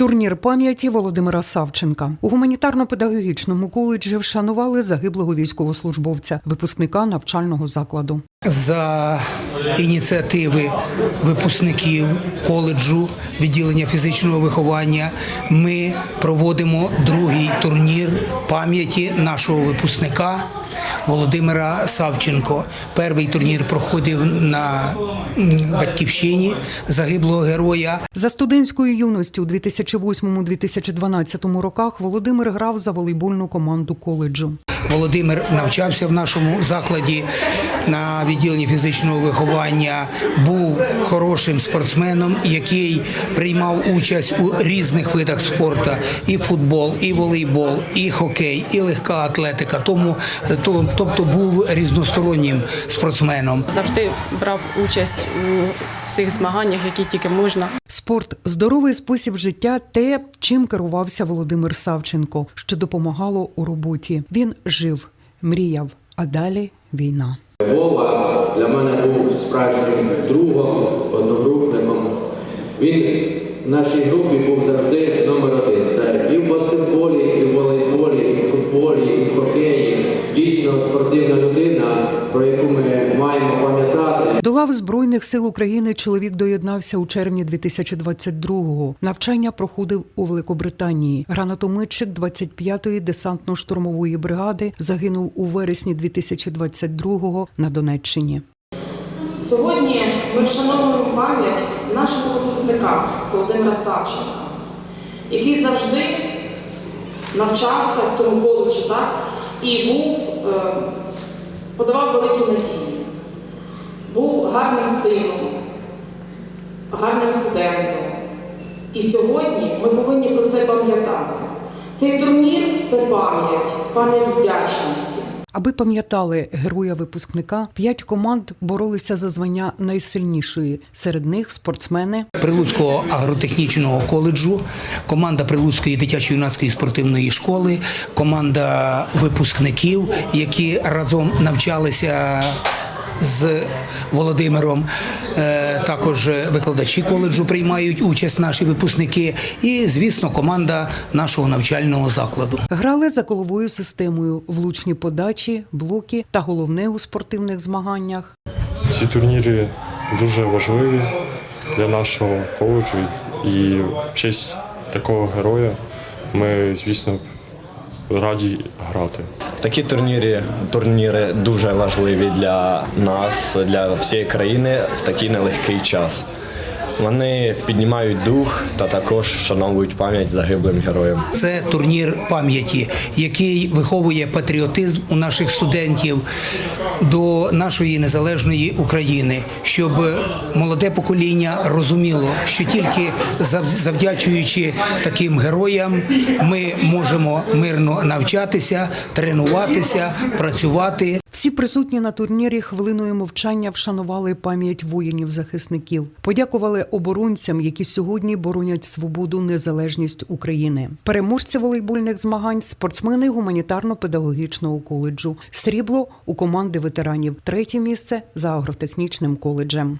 Турнір пам'яті Володимира Савченка у гуманітарно-педагогічному коледжі вшанували загиблого військовослужбовця, випускника навчального закладу. за ініціативи випускників коледжу відділення фізичного виховання. Ми проводимо другий турнір пам'яті нашого випускника Володимира Савченко. Перший турнір проходив на батьківщині загиблого героя. За студентською юності у 2008-2012 роках Володимир грав за волейбольну команду коледжу. Володимир навчався в нашому закладі на відділенні фізичного виховання. Був хорошим спортсменом, який приймав участь у різних видах спорту: і футбол, і волейбол, і хокей, і легка атлетика. Тому то, тобто був різностороннім спортсменом. завжди брав участь у всіх змаганнях, які тільки можна. Спорт здоровий спосіб життя те, чим керувався Володимир Савченко, що допомагало у роботі. Він жив, мріяв, а далі війна. Вова для мене був справжнім другом, одногрупником. Він в нашій групі був завжди номер один. Це і в баскетболі, і в волейболі, і в футболі, і в хокеї. Дійсно спортивна людина, про яку ми маємо пам'ятати. До лав Збройних сил України чоловік доєднався у червні 2022-го. Навчання проходив у Великобританії. Гранатометчик 25-ї десантно-штурмової бригади загинув у вересні 2022-го на Донеччині. Сьогодні ми вшановуємо пам'ять нашого випускника Володимира Савченка, який завжди навчався в цьому коледжі так, і був, е, подавав великі надії, був гарним сином, гарним студентом. І сьогодні ми повинні про це пам'ятати. Цей турнір це пам'ять, пам'ять вдячності. Аби пам'ятали героя випускника, п'ять команд боролися за звання найсильнішої. Серед них спортсмени, Прилуцького агротехнічного коледжу, команда Прилуцької дитячо-юнацької спортивної школи, команда випускників, які разом навчалися з Володимиром. Е, Також викладачі коледжу приймають участь наші випускники, і звісно, команда нашого навчального закладу. грали за коловою системою, влучні подачі, блоки та головне у спортивних змаганнях Ці турніри дуже важливі для нашого коледжу і в честь такого героя ми, звісно, раді грати. Такі турніри, турніри дуже важливі для нас, для всієї країни в такий нелегкий час. Вони піднімають дух та також вшановують пам'ять загиблим героям. Це турнір пам'яті, який виховує патріотизм у наших студентів до нашої незалежної України, щоб молоде покоління розуміло, що тільки завдячуючи таким героям, ми можемо мирно навчатися, тренуватися, працювати. Всі присутні на турнірі хвилиною мовчання вшанували пам'ять воїнів-захисників, подякували оборонцям, які сьогодні боронять свободу, незалежність України. Переможці волейбольних змагань спортсмени гуманітарно-педагогічного коледжу. Срібло у команди ветеранів. Третє місце за агротехнічним коледжем.